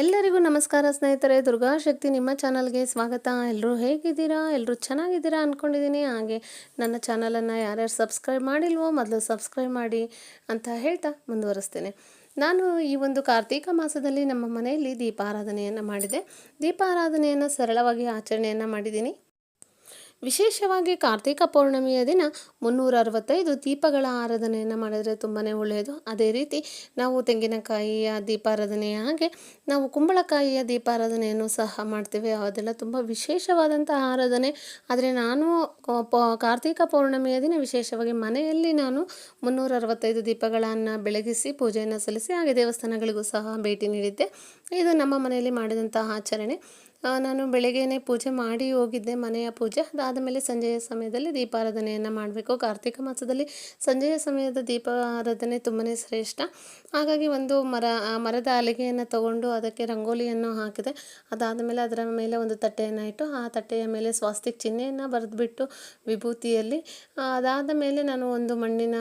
ಎಲ್ಲರಿಗೂ ನಮಸ್ಕಾರ ಸ್ನೇಹಿತರೆ, ದುರ್ಗಾ ಶಕ್ತಿ ನಿಮ್ಮ ಚಾನಲ್ಗೆ ಸ್ವಾಗತ. ಎಲ್ಲರೂ ಹೇಗಿದ್ದೀರಾ? ಎಲ್ಲರೂ ಚೆನ್ನಾಗಿದ್ದೀರಾ ಅಂದ್ಕೊಂಡಿದ್ದೀನಿ ಹಾಗೆ ನನ್ನ ಚಾನಲನ್ನು ಯಾರ್ಯಾರು ಸಬ್ಸ್ಕ್ರೈಬ್ ಮಾಡಿಲ್ವೋ ಮೊದಲು ಸಬ್ಸ್ಕ್ರೈಬ್ ಮಾಡಿ ಅಂತ ಹೇಳ್ತಾ ಮುಂದುವರಿಸ್ತೇನೆ. ನಾನು ಈ ಒಂದು ಕಾರ್ತೀಕ ಮಾಸದಲ್ಲಿ ನಮ್ಮ ಮನೆಯಲ್ಲಿ ದೀಪಾರಾಧನೆಯನ್ನು ಮಾಡಿದೆ. ದೀಪಾರಾಧನೆಯನ್ನು ಸರಳವಾಗಿ ಆಚರಣೆಯನ್ನು ಮಾಡಿದ್ದೀನಿ. ವಿಶೇಷವಾಗಿ ಕಾರ್ತಿಕ ಪೌರ್ಣಮಿಯ ದಿನ ಮುನ್ನೂರ ಅರವತ್ತೈದು ದೀಪಗಳ ಆರಾಧನೆಯನ್ನು ಮಾಡಿದರೆ ತುಂಬಾ ಒಳ್ಳೆಯದು. ಅದೇ ರೀತಿ ನಾವು ತೆಂಗಿನಕಾಯಿಯ ದೀಪಾರಾಧನೆಯ ಹಾಗೆ ನಾವು ಕುಂಬಳಕಾಯಿಯ ದೀಪಾರಾಧನೆಯನ್ನು ಸಹ ಮಾಡ್ತೇವೆ. ಅದೆಲ್ಲ ತುಂಬ ವಿಶೇಷವಾದಂಥ ಆರಾಧನೆ. ಆದರೆ ನಾನು ಕಾರ್ತಿಕ ಪೌರ್ಣಮಿಯ ದಿನ ವಿಶೇಷವಾಗಿ ಮನೆಯಲ್ಲಿ ನಾನು ಮುನ್ನೂರ ಅರವತ್ತೈದು ದೀಪಗಳನ್ನು ಬೆಳಗಿಸಿ ಪೂಜೆಯನ್ನು ಸಲ್ಲಿಸಿ ಹಾಗೆ ದೇವಸ್ಥಾನಗಳಿಗೂ ಸಹ ಭೇಟಿ ನೀಡಿದ್ದೆ. ಇದು ನಮ್ಮ ಮನೆಯಲ್ಲಿ ಮಾಡಿದಂತಹ ಆಚರಣೆ. ನಾನು ಬೆಳಗ್ಗೆನೇ ಪೂಜೆ ಮಾಡಿ ಹೋಗಿದ್ದೆ, ಮನೆಯ ಪೂಜೆ. ಅದಾದ ಮೇಲೆ ಸಂಜೆಯ ಸಮಯದಲ್ಲಿ ದೀಪಾರಾಧನೆಯನ್ನು ಮಾಡಬೇಕು. ಕಾರ್ತಿಕ ಮಾಸದಲ್ಲಿ ಸಂಜೆಯ ಸಮಯದ ದೀಪಾರಾಧನೆ ತುಂಬನೇ ಶ್ರೇಷ್ಠ. ಹಾಗಾಗಿ ಒಂದು ಮರ ಮರದ ಅಲಿಗೆಯನ್ನು ತಗೊಂಡು ಅದಕ್ಕೆ ರಂಗೋಲಿಯನ್ನು ಹಾಕಿದೆ. ಅದಾದ ಮೇಲೆ ಅದರ ಮೇಲೆ ಒಂದು ತಟ್ಟೆಯನ್ನು ಇಟ್ಟು, ಆ ತಟ್ಟೆಯ ಮೇಲೆ ಸ್ವಾಸ್ತಿಕ್ ಚಿಹ್ನೆಯನ್ನು ಬರೆದುಬಿಟ್ಟು ವಿಭೂತಿಯಲ್ಲಿ ಅದಾದ ಮೇಲೆ ನಾನು ಒಂದು ಮಣ್ಣಿನ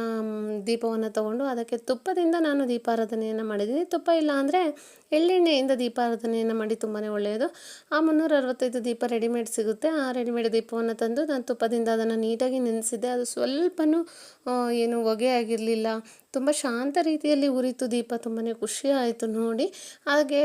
ದೀಪವನ್ನು ತಗೊಂಡು ಅದಕ್ಕೆ ತುಪ್ಪದಿಂದ ನಾನು ದೀಪಾರಾಧನೆಯನ್ನು ಮಾಡಿದ್ದೀನಿ. ತುಪ್ಪ ಇಲ್ಲ ಅಂದರೆ ಎಳ್ಳೆಣ್ಣೆಯಿಂದ ದೀಪಾರಾಧನೆಯನ್ನು ಮಾಡಿ ತುಂಬಾ ಒಳ್ಳೆಯದು. ಆ ಮುನ್ನೂರ ಅರವತ್ತೈದು ದೀಪ ರೆಡಿಮೇಡ್ ಸಿಗುತ್ತೆ. ಆ ರೆಡಿಮೇಡ್ ದೀಪವನ್ನು ತಂದು ನಾನು ತುಪ್ಪದಿಂದ ಅದನ್ನು ನೀಟಾಗಿ ನೆನೆಸಿದ್ದೆ. ಅದು ಸ್ವಲ್ಪವೂ ಏನು ಹೊಗೆ ಆಗಿರಲಿಲ್ಲ ತುಂಬ ಶಾಂತ ರೀತಿಯಲ್ಲಿ ಉರಿತು ದೀಪ ತುಂಬಾ ಖುಷಿ ಆಯಿತು ನೋಡಿ. ಹಾಗೆ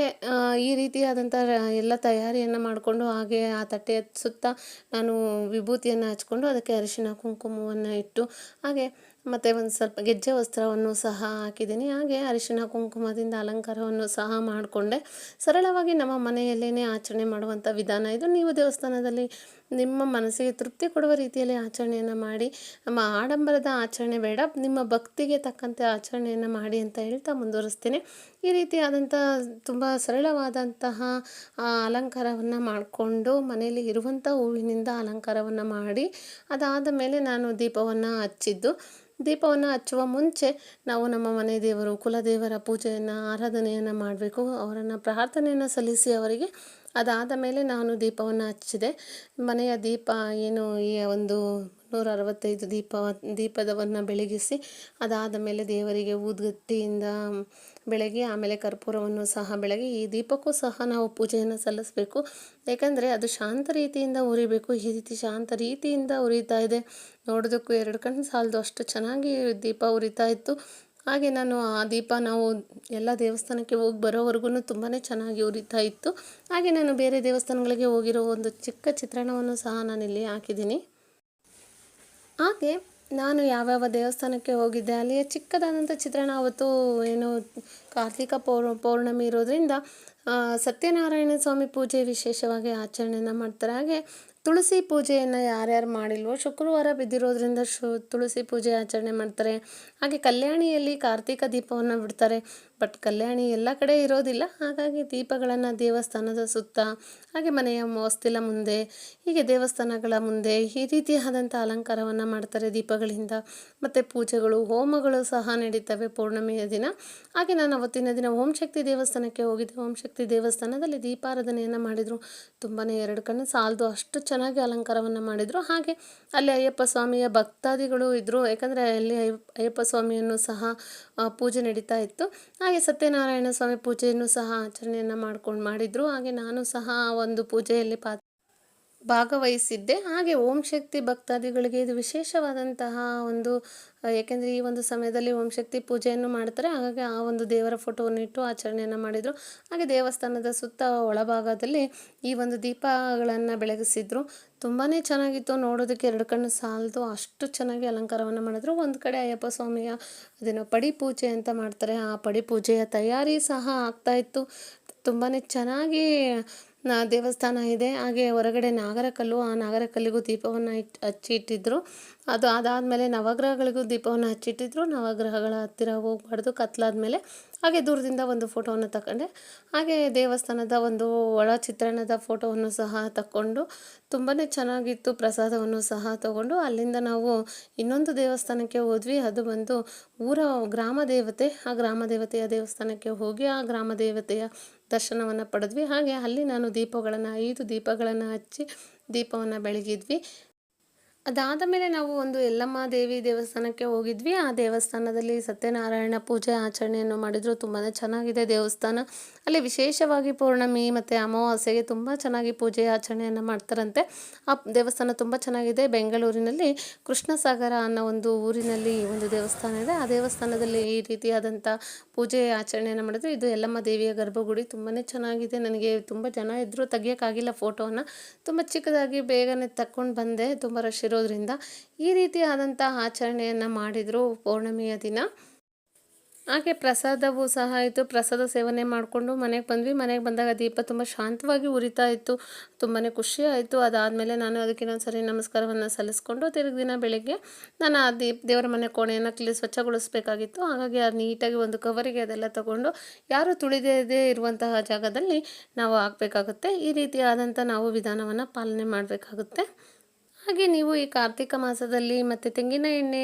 ಈ ರೀತಿಯಾದಂಥ ಎಲ್ಲ ತಯಾರಿಯನ್ನು ಮಾಡಿಕೊಂಡು ಹಾಗೆ ಆ ತಟ್ಟೆಯ ಸುತ್ತ ನಾನು ವಿಭೂತಿಯನ್ನು ಹಚ್ಕೊಂಡು ಅದಕ್ಕೆ ಅರಿಶಿನ, ಕುಂಕುಮವನ್ನು ಇಟ್ಟು ಹಾಗೆ ಮತ್ತು ಒಂದು ಸ್ವಲ್ಪ ಗೆಜ್ಜೆ ವಸ್ತ್ರವನ್ನು ಸಹ ಹಾಕಿದ್ದೀನಿ. ಹಾಗೆ ಅರಿಶಿನ, ಕುಂಕುಮದಿಂದ ಅಲಂಕಾರವನ್ನು ಸಹ ಮಾಡಿಕೊಂಡೆ. ಸರಳವಾಗಿ ನಮ್ಮ ಮನೆಯಲ್ಲೇ ಆಚರಣೆ ಮಾಡುವಂಥ ವಿಧಾನ ಇದು. ನೀವು ದೇವಸ್ಥಾನದಲ್ಲಿ ನಿಮ್ಮ ಮನಸ್ಸಿಗೆ ತೃಪ್ತಿ ಕೊಡುವ ರೀತಿಯಲ್ಲಿ ಆಚರಣೆಯನ್ನು ಮಾಡಿ, ನಮ್ಮ ಆಡಂಬರದ ಆಚರಣೆ ಬೇಡ, ನಿಮ್ಮ ಭಕ್ತಿಗೆ ತಕ್ಕಂತೆ ಆಚರಣೆಯನ್ನು ಮಾಡಿ ಅಂತ ಹೇಳ್ತಾ ಮುಂದುವರಿಸ್ತೇನೆ. ಈ ರೀತಿಯಾದಂಥ ತುಂಬ ಸರಳವಾದಂತಹ ಅಲಂಕಾರವನ್ನು ಮಾಡಿಕೊಂಡು ಮನೆಯಲ್ಲಿ ಇರುವಂಥ ಹೂವಿನಿಂದ ಅಲಂಕಾರವನ್ನು ಮಾಡಿ, ಅದಾದ ಮೇಲೆ ನಾನು ದೀಪವನ್ನು ಹಚ್ಚಿದ್ದು. ದೀಪವನ್ನು ಹಚ್ಚುವ ಮುಂಚೆ ನಾವು ನಮ್ಮ ಮನೆ ದೇವರು, ಕುಲದೇವರ ಪೂಜೆಯನ್ನು, ಆರಾಧನೆಯನ್ನು ಮಾಡಬೇಕು. ಅವರನ್ನು ಪ್ರಾರ್ಥನೆಯನ್ನು ಸಲ್ಲಿಸಿ ಅವರಿಗೆ ಅದಾದ ಮೇಲೆ ನಾನು ದೀಪವನ್ನು ಹಚ್ಚಿದೆ. ಮನೆಯ ದೀಪ ಏನು, ಈ ಒಂದು ನೂರ ಅರವತ್ತೈದು ದೀಪ ದೀಪದವನ್ನು ಬೆಳಗಿಸಿ, ಅದಾದ ಮೇಲೆ ದೇವರಿಗೆ ಊದ್ಗಟ್ಟಿಯಿಂದ ಬೆಳಗ್ಗೆ ಆಮೇಲೆ ಕರ್ಪೂರವನ್ನು ಸಹ ಬೆಳಗ್ಗೆ ಈ ದೀಪಕ್ಕೂ ಸಹ ನಾವು ಪೂಜೆಯನ್ನು ಸಲ್ಲಿಸಬೇಕು. ಯಾಕಂದರೆ ಅದು ಶಾಂತ ರೀತಿಯಿಂದ ಉರಿಬೇಕು. ಈ ರೀತಿ ಶಾಂತ ರೀತಿಯಿಂದ ಉರಿತಾ ಇದೆ. ನೋಡೋದಕ್ಕೂ ಎರಡು ಕಣ್ಣು ಸಾಲದು. ಅಷ್ಟು ಚೆನ್ನಾಗಿ ದೀಪ ಉರಿತಾ ಇತ್ತು. ಹಾಗೆ ನಾನು ಆ ದೀಪ ನಾವು ಎಲ್ಲ ದೇವಸ್ಥಾನಕ್ಕೆ ಹೋಗಿ ಬರೋವರೆಗೂ ತುಂಬಾ ಚೆನ್ನಾಗಿ ಉರಿತಾ ಇತ್ತು. ಹಾಗೆ ನಾನು ಬೇರೆ ದೇವಸ್ಥಾನಗಳಿಗೆ ಹೋಗಿರೋ ಒಂದು ಚಿಕ್ಕ ಚಿತ್ರಣವನ್ನು ಸಹ ನಾನಿಲ್ಲಿ ಹಾಕಿದ್ದೀನಿ. ಹಾಗೆ ನಾನು ಯಾವ್ಯಾವ ದೇವಸ್ಥಾನಕ್ಕೆ ಹೋಗಿದ್ದೆ, ಅಲ್ಲಿಯ ಚಿಕ್ಕದಾದಂಥ ಚಿತ್ರಣ ಅವತ್ತು ಏನು ಕಾರ್ತಿಕ ಪೌರ್, ಪೌರ್ಣಮಿ ಇರೋದರಿಂದ ಸತ್ಯನಾರಾಯಣ ಸ್ವಾಮಿ ಪೂಜೆ ವಿಶೇಷವಾಗಿ ಆಚರಣೆಯನ್ನು ಮಾಡ್ತಾರೆ. ಹಾಗೆ ತುಳಸಿ ಪೂಜೆಯನ್ನು ಯಾರ್ಯಾರು ಮಾಡಿಲ್ವೋ, ಶುಕ್ರವಾರ ಬಿದ್ದಿರೋದ್ರಿಂದ ಶು, ತುಳಸಿ ಪೂಜೆ ಆಚರಣೆ ಮಾಡ್ತಾರೆ. ಹಾಗೆ ಕಲ್ಯಾಣಿಯಲ್ಲಿ ಕಾರ್ತಿಕ ದೀಪವನ್ನು ಬಿಡ್ತಾರೆ. ಬಟ್ ಕಲ್ಯಾಣಿ ಎಲ್ಲ ಕಡೆ ಇರೋದಿಲ್ಲ. ಹಾಗಾಗಿ ದೀಪಗಳನ್ನು ದೇವಸ್ಥಾನದ ಸುತ್ತ, ಹಾಗೆ ಮನೆಯ ಹೊಸ್ತಿಲ ಮುಂದೆ, ಹೀಗೆ ದೇವಸ್ಥಾನಗಳ ಮುಂದೆ ಈ ರೀತಿಯಾದಂಥ ಅಲಂಕಾರವನ್ನು ಮಾಡ್ತಾರೆ ದೀಪಗಳಿಂದ. ಮತ್ತು ಪೂಜೆಗಳು, ಹೋಮಗಳು ಸಹ ನಡೀತವೆ ಪೌರ್ಣಮಿಯ ದಿನ. ಹಾಗೆ ನಾನು ಅವತ್ತಿನ ದಿನ ಓಂ ಶಕ್ತಿ ದೇವಸ್ಥಾನಕ್ಕೆ ಹೋಗಿದ್ದೆ. ಓಂ ಶಕ್ತಿ ದೇವಸ್ಥಾನದಲ್ಲಿ ದೀಪಾರಾಧನೆಯನ್ನು ಮಾಡಿದರು. ತುಂಬಾ ಎರಡು ಕಣ್ಣು ಸಾಲದು. ಅಷ್ಟು ಚೆನ್ನಾಗಿ ಅಲಂಕಾರವನ್ನು ಮಾಡಿದರು. ಹಾಗೆ ಅಲ್ಲಿ ಅಯ್ಯಪ್ಪ ಸ್ವಾಮಿಯ ಭಕ್ತಾದಿಗಳು ಇದ್ದರು ಯಾಕಂದರೆ ಅಲ್ಲಿ ಅಯ್ಯಪ್ಪ ಸ್ವಾಮಿಯನ್ನು ಸಹ ಪೂಜೆ ನಡೀತಾ ಇತ್ತು. ಹಾಗೆ ಸತ್ಯನಾರಾಯಣ ಸ್ವಾಮಿ ಪೂಜೆಯನ್ನು ಸಹ ಆಚರಣೆಯನ್ನು ಮಾಡ್ಕೊಂಡು ಮಾಡಿದರು. ಹಾಗೆ ನಾನು ಸಹ ಒಂದು ಪೂಜೆಯಲ್ಲಿ ಪಾ ಭಾಗವಹಿಸಿದ್ದೆ. ಹಾಗೆ ಓಂ ಶಕ್ತಿ ಭಕ್ತಾದಿಗಳಿಗೆ ಇದು ವಿಶೇಷವಾದಂತಹ ಒಂದು, ಏಕೆಂದರೆ ಈ ಒಂದು ಸಮಯದಲ್ಲಿ ಓಂ ಶಕ್ತಿ ಪೂಜೆಯನ್ನು ಮಾಡ್ತಾರೆ. ಹಾಗಾಗಿ ಆ ಒಂದು ದೇವರ ಫೋಟೋವನ್ನು ಇಟ್ಟು ಆಚರಣೆಯನ್ನು ಮಾಡಿದರು. ಹಾಗೆ ದೇವಸ್ಥಾನದ ಸುತ್ತ ಒಳಭಾಗದಲ್ಲಿ ಈ ಒಂದು ದೀಪಗಳನ್ನು ಬೆಳಗಿಸಿದ್ರು. ತುಂಬಾ ಚೆನ್ನಾಗಿತ್ತು. ನೋಡೋದಕ್ಕೆ ಎರಡು ಕಣ್ಣು ಸಾಲದು. ಅಷ್ಟು ಚೆನ್ನಾಗಿ ಅಲಂಕಾರವನ್ನು ಮಾಡಿದ್ರು. ಒಂದು ಕಡೆ ಅಯ್ಯಪ್ಪ ಸ್ವಾಮಿಯ ಅದೇನೋ ಪಡಿ ಪೂಜೆ ಅಂತ ಮಾಡ್ತಾರೆ. ಆ ಪಡಿ ಪೂಜೆಯ ತಯಾರಿ ಸಹ ಆಗ್ತಾಯಿತ್ತು ತುಂಬಾ ಚೆನ್ನಾಗಿ ನ ದೇವಸ್ಥಾನ ಇದೆ. ಹಾಗೆ ಹೊರಗಡೆ ನಾಗರಕಲ್ಲು, ಆ ನಾಗರಕಲ್ಲಿಗೂ ದೀಪವನ್ನು ಇಟ್ಟು ಹಚ್ಚಿ ಇಟ್ಟಿದ್ರು. ಅದು ಅದಾದಮೇಲೆ ನವಗ್ರಹಗಳಿಗೂ ದೀಪವನ್ನು ಹಚ್ಚಿಟ್ಟಿದ್ರು. ನವಗ್ರಹಗಳ ಹತ್ತಿರ ಹೋಗ್ಬಾರ್ದು. ಕತ್ಲಾದ್ಮೇಲೆ ಹಾಗೆ ದೂರದಿಂದ ಒಂದು ಫೋಟೋವನ್ನು ತಗೊಂಡೆ ಹಾಗೆ ದೇವಸ್ಥಾನದ ಒಂದು ಒಳ ಚಿತ್ರಣದ ಫೋಟೋವನ್ನು ಸಹ ತಕ್ಕೊಂಡು ತುಂಬಾ ಚೆನ್ನಾಗಿತ್ತು ಪ್ರಸಾದವನ್ನು ಸಹ ತಗೊಂಡು. ಅಲ್ಲಿಂದ ನಾವು ಇನ್ನೊಂದು ದೇವಸ್ಥಾನಕ್ಕೆ ಹೋದ್ವಿ. ಅದು ಬಂದು ಊರ ಗ್ರಾಮ ದೇವತೆ. ಆ ಗ್ರಾಮ ದೇವತೆಯ ದೇವಸ್ಥಾನಕ್ಕೆ ಹೋಗಿ ಆ ಗ್ರಾಮ ದೇವತೆಯ ದರ್ಶನವನ್ನು ಪಡೆದ್ವಿ. ಹಾಗೆ ಅಲ್ಲಿ ನಾನು ದೀಪಗಳನ್ನು, ಐದು ದೀಪಗಳನ್ನು ಹಚ್ಚಿ ದೀಪವನ್ನು ಬೆಳಗಿದ್ವಿ. ಅದಾದ ಮೇಲೆ ನಾವು ಒಂದು ಎಲ್ಲಮ್ಮ ದೇವಿ ದೇವಸ್ಥಾನಕ್ಕೆ ಹೋಗಿದ್ವಿ. ಆ ದೇವಸ್ಥಾನದಲ್ಲಿ ಸತ್ಯನಾರಾಯಣ ಪೂಜೆ ಆಚರಣೆಯನ್ನು ಮಾಡಿದ್ರು. ತುಂಬಾ ಚೆನ್ನಾಗಿದೆ ದೇವಸ್ಥಾನ. ಅಲ್ಲಿ ವಿಶೇಷವಾಗಿ ಪೌರ್ಣಮಿ ಮತ್ತು ಅಮಾವಾಸ್ಯೆಗೆ ತುಂಬ ಚೆನ್ನಾಗಿ ಪೂಜೆ ಆಚರಣೆಯನ್ನು ಮಾಡ್ತಾರಂತೆ. ಆ ದೇವಸ್ಥಾನ ತುಂಬ ಚೆನ್ನಾಗಿದೆ. ಬೆಂಗಳೂರಿನಲ್ಲಿ ಕೃಷ್ಣಸಾಗರ ಅನ್ನೋ ಒಂದು ಊರಿನಲ್ಲಿ ಒಂದು ದೇವಸ್ಥಾನ ಇದೆ. ಆ ದೇವಸ್ಥಾನದಲ್ಲಿ ಈ ರೀತಿಯಾದಂಥ ಪೂಜೆ ಆಚರಣೆಯನ್ನು ಮಾಡಿದ್ರು. ಇದು ಎಲ್ಲಮ್ಮ ದೇವಿಯ ಗರ್ಭಗುಡಿ. ತುಂಬಾ ಚೆನ್ನಾಗಿದೆ. ನನಗೆ ತುಂಬ ಜನ ಇದ್ದರೂ ತೆಗಿಯೋಕ್ಕಾಗಿಲ್ಲ ಫೋಟೋವನ್ನು ತುಂಬ ಚಿಕ್ಕದಾಗಿ ಬೇಗನೆ ತಕ್ಕೊಂಡು ಬಂದೆ. ತುಂಬ ರಶ್ ಇರೋದ್ರಿಂದ ಈ ರೀತಿಯಾದಂಥ ಆಚರಣೆಯನ್ನು ಮಾಡಿದರು ಪೌರ್ಣಮಿಯ ದಿನ. ಹಾಗೆ ಪ್ರಸಾದವೂ ಸಹ ಇತ್ತು ಪ್ರಸಾದ ಸೇವನೆ ಮಾಡಿಕೊಂಡು ಮನೆಗೆ ಬಂದ್ವಿ. ಮನೆಗೆ ಬಂದಾಗ ದೀಪ ತುಂಬ ಶಾಂತವಾಗಿ ಉರಿತಾ ಇತ್ತು. ತುಂಬಾ ಖುಷಿ ಆಯಿತು. ಅದಾದಮೇಲೆ ನಾನು ಅದಕ್ಕೆ ಇನ್ನೊಂದು ಸರಿ ನಮಸ್ಕಾರವನ್ನು ಸಲ್ಲಿಸ್ಕೊಂಡು ತಿರುಗಿ ದಿನ ಬೆಳಗ್ಗೆ ನಾನು ಆ ದೀಪ, ದೇವರ ಮನೆ ಕೋಣೆಯನ್ನು ಕ್ಲೀ, ಸ್ವಚ್ಛಗೊಳಿಸಬೇಕಾಗಿತ್ತು. ಹಾಗಾಗಿ ಅದು ನೀಟಾಗಿ ಒಂದು ಕವರಿಗೆ ಅದೆಲ್ಲ ತಗೊಂಡು ಯಾರು ತುಳಿದೇ ಇರುವಂತಹ ಜಾಗದಲ್ಲಿ ನಾವು ಹಾಕಬೇಕಾಗುತ್ತೆ ಈ ರೀತಿಯಾದಂಥ ನಾವು ವಿಧಾನವನ್ನು ಪಾಲನೆ ಮಾಡಬೇಕಾಗುತ್ತೆ. ಹಾಗೆ ನೀವು ಈ ಕಾರ್ತಿಕ ಮಾಸದಲ್ಲಿ ಮತ್ತು ತೆಂಗಿನ ಎಣ್ಣೆ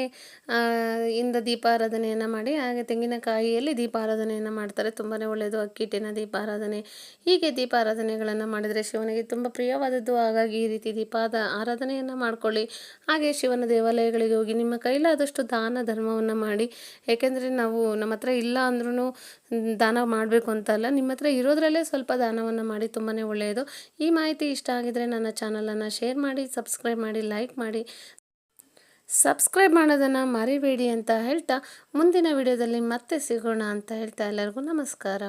ಇಂದ ದೀಪಾರಾಧನೆಯನ್ನು ಮಾಡಿ, ಹಾಗೆ ತೆಂಗಿನಕಾಯಿಯಲ್ಲಿ ದೀಪಾರಾಧನೆಯನ್ನು ಮಾಡ್ತಾರೆ. ತುಂಬಾ ಒಳ್ಳೆಯದು ಅಕ್ಕಿಟ್ಟಿನ ದೀಪಾರಾಧನೆ. ಹೀಗೆ ದೀಪಾರಾಧನೆಗಳನ್ನು ಮಾಡಿದರೆ ಶಿವನಿಗೆ ತುಂಬ ಪ್ರಿಯವಾದದ್ದು. ಹಾಗಾಗಿ ಈ ರೀತಿ ದೀಪಾದ ಆರಾಧನೆಯನ್ನು ಮಾಡ್ಕೊಳ್ಳಿ. ಹಾಗೆ ಶಿವನ ದೇವಾಲಯಗಳಿಗೆ ಹೋಗಿ ನಿಮ್ಮ ಕೈಲಾದಷ್ಟು ದಾನ ಧರ್ಮವನ್ನು ಮಾಡಿ. ಏಕೆಂದರೆ ನಾವು ನಮ್ಮ ಹತ್ರ ಇಲ್ಲ ಅಂದ್ರೂ ದಾನ ಮಾಡಬೇಕು ಅಂತ ಅಲ್ಲ. ನಿಮ್ಮ ಹತ್ರ ಇರೋದ್ರಲ್ಲೇ ಸ್ವಲ್ಪ ದಾನವನ್ನು ಮಾಡಿ ತುಂಬಾ ಒಳ್ಳೆಯದು ಈ ಮಾಹಿತಿ ಇಷ್ಟ ಆಗಿದರೆ ನನ್ನ ಚಾನಲನ್ನು ಶೇರ್ ಮಾಡಿ ಸಬ್ಸ್ಕ್ರೈಬ್ ಮಾಡಿ ಲೈಕ್ ಮಾಡಿ ಸಬ್ಸ್ಕ್ರೈಬ್ ಮಾಡೋದನ್ನು ಮರಿಬೇಡಿ ಅಂತ ಹೇಳ್ತಾ ಮುಂದಿನ ವಿಡಿಯೋದಲ್ಲಿ ಮತ್ತೆ ಸಿಗೋಣ ಅಂತ ಹೇಳ್ತಾ ಎಲ್ಲರಿಗೂ ನಮಸ್ಕಾರ.